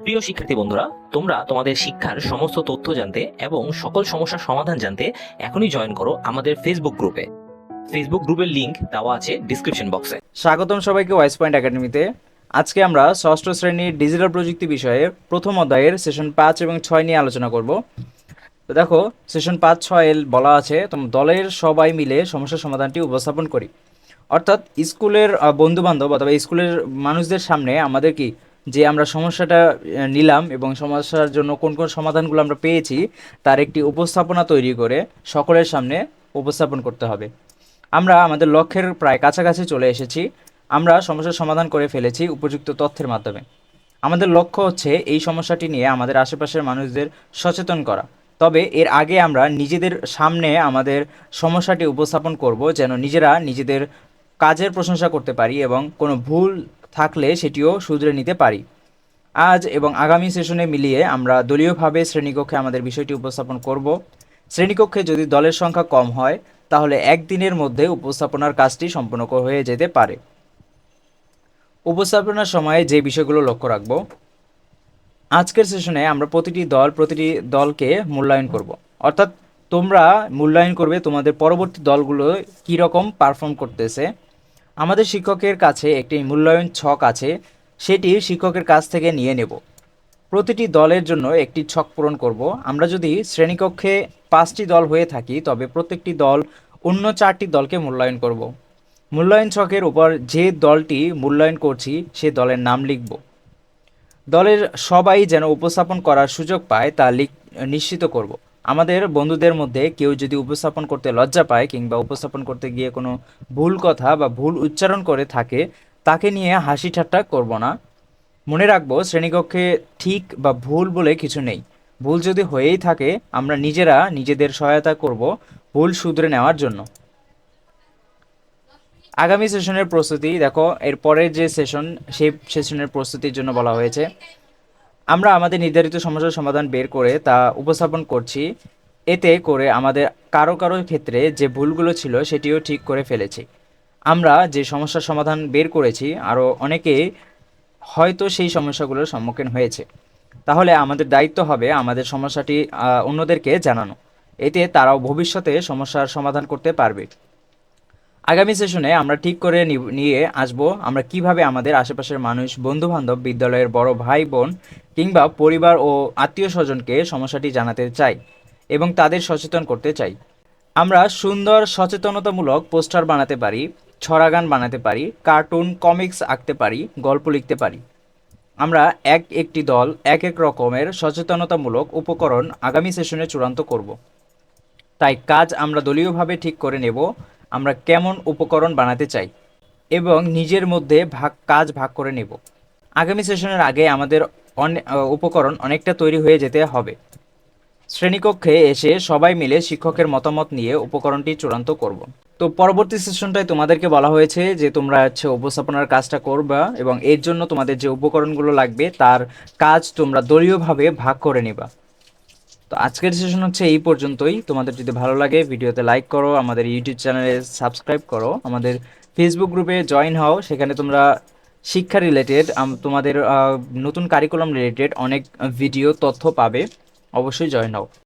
প্রিয় শিক্ষার্থী বন্ধুরা, তোমরা তোমাদের শিক্ষার সমস্ত তথ্য জানতে এবং সকল সমস্যার সমাধান জানতে এখনই জয়েন করো আমাদের ফেসবুক গ্রুপে ফেসবুক গ্রুপের লিংক দেওয়া আছে ডিসক্রিপশন বক্সে স্বাগতম সবাইকে ওয়াইস পয়েন্ট একাডেমিতে আজকে আমরা ষষ্ঠ শ্রেণির ডিজিটাল প্রযুক্তি বিষয়ে প্রথম অধ্যায়ের সেশন পাঁচ এবং ছয় নিয়ে আলোচনা করব। তো দেখো সেশন পাঁচ, ছয় বলা আছে তোম দলের সবাই মিলে সমস্যার সমাধানটি উপস্থাপন করি। অর্থাৎ স্কুলের বন্ধু বান্ধব অথবা স্কুলের মানুষদের সামনে আমাদের কি যে আমরা সমস্যাটা নিলাম এবং সমস্যার জন্য কোন কোন সমাধানগুলো আমরা পেয়েছি, তার একটি উপস্থাপনা তৈরি করে সকলের সামনে উপস্থাপন করতে হবে। আমরা আমাদের লক্ষ্যের প্রায় কাছাকাছি চলে এসেছি। আমরা সমস্যার সমাধান করে ফেলেছি উপযুক্ত তথ্যের মাধ্যমে। আমাদের লক্ষ্য হচ্ছে এই সমস্যাটি নিয়ে আমাদের আশেপাশের মানুষদের সচেতন করা। তবে এর আগে আমরা নিজেদের সামনে আমাদের সমস্যাটি উপস্থাপন করব যেন নিজেরা নিজেদের কাজের প্রশংসা করতে পারি এবং কোনো ভুল থাকলে সেটিও শুধরে নিতে পারি। আজ এবং আগামী সেশনে মিলিয়ে আমরা দলীয়ভাবে শ্রেণীকক্ষে আমাদের বিষয়টি উপস্থাপন করব। শ্রেণীকক্ষে যদি দলের সংখ্যা কম হয়, তাহলে একদিনের মধ্যে উপস্থাপনার কাজটি সম্পন্ন হয়ে যেতে পারে। উপস্থাপনার সময়ে যে বিষয়গুলো লক্ষ্য রাখব। আজকের সেশনে আমরা প্রতিটি দল প্রতিটি দলকে মূল্যায়ন করব। অর্থাৎ তোমরা মূল্যায়ন করবে তোমাদের পরবর্তী দলগুলো কী রকম পারফর্ম করতেছে। আমাদের শিক্ষকের কাছে একটি মূল্যায়ন ছক আছে, সেটি শিক্ষকের কাছ থেকে নিয়ে নেব। প্রতিটি দলের জন্য একটি ছক পূরণ করব। আমরা যদি শ্রেণীকক্ষে পাঁচটি দল হয়ে থাকি, তবে প্রত্যেকটি দল অন্য চারটি দলকে মূল্যায়ন করব। মূল্যায়ন ছকের উপর যে দলটি মূল্যায়ন করছি, সে দলের নাম লিখব। দলের সবাই যেন উপস্থাপন করার সুযোগ পায়, তা লিখ- নিশ্চিত করব। আমাদের বন্ধুদের মধ্যে কেউ যদি উপস্থাপন করতে লজ্জা পায় কিংবা উপস্থাপন করতে গিয়ে কোনো ভুল কথা বা ভুল উচ্চারণ করে থাকে, তাকে নিয়ে হাসি ঠাট্টা করব না। মনে রাখব, শ্রেণীকক্ষে ঠিক বা ভুল বলে কিছু নেই। ভুল যদি হয়েই থাকে, আমরা নিজেরা নিজেদের সহায়তা করব ভুল শুধরে নেওয়ার জন্য। আগামী সেশনের প্রস্তুতি, দেখো এর পরের যে সেশন, সেই সেশনের প্রস্তুতির জন্য বলা হয়েছে। আমরা আমাদের নির্ধারিত সমস্যার সমাধান বের করে তা উপস্থাপন করছি। এতে করে আমাদের কারও কারও ক্ষেত্রে যে ভুলগুলো ছিল সেটিও ঠিক করে ফেলেছি। আমরা যে সমস্যার সমাধান বের করেছি আরও অনেকে হয়তো সেই সমস্যাগুলোর সম্মুখীন হয়েছে। তাহলে আমাদের দায়িত্ব হবে আমাদের সমস্যাটি অন্যদেরকে জানানো। এতে তারাও ভবিষ্যতে সমস্যার সমাধান করতে পারবে। আগামী সেশনে আমরা ঠিক করে নিয়ে আসব আমরা কীভাবে আমাদের আশেপাশের মানুষ বন্ধু বান্ধব বিদ্যালয়ের বড় ভাই, বোন কিংবা পরিবার ও আত্মীয় স্বজনকে সমস্যাটি জানাতে চাই এবং তাদের সচেতন করতে চাই। আমরা সুন্দর সচেতনতামূলক পোস্টার বানাতে পারি, ছড়াগান বানাতে পারি, কার্টুন, কমিক্স আঁকতে পারি, গল্প লিখতে পারি। আমরা এক একটি দল, এক এক রকমের সচেতনতামূলক উপকরণ আগামী সেশনে চূড়ান্ত করব। তাই কাজ আমরা দলীয়ভাবে ঠিক করে নেব আমরা কেমন উপকরণ বানাতে চাই এবং নিজের মধ্যে ভাগ, কাজ ভাগ করে নেব। আগামী সেশনের আগে আমাদের উপকরণ অনেকটা তৈরি হয়ে যেতে হবে। শ্রেণীকক্ষে এসে সবাই মিলে শিক্ষকের মতামত নিয়ে উপকরণটি চূড়ান্ত করব। তো পরবর্তী সেশনটায় তোমাদেরকে বলা হয়েছে যে তোমরা হচ্ছে উপস্থাপনার কাজটা করবা এবং এর জন্য তোমাদের যে উপকরণগুলো লাগবে তার কাজ তোমরা দলীয়ভাবে ভাগ করে নেবা। তো আজকের সেশন হচ্ছে এই পর্যন্তই। তোমাদের যদি ভালো লাগে, ভিডিওতে লাইক করো, আমাদের ইউটিউব চ্যানেলে সাবস্ক্রাইব করো। আমাদের ফেসবুক গ্রুপে জয়েন হও, সেখানে তোমরা শিক্ষা রিলেটেড তোমাদের নতুন কারিকুলাম রিলেটেড অনেক ভিডিও তথ্য পাবে। অবশ্যই জয়েন হও।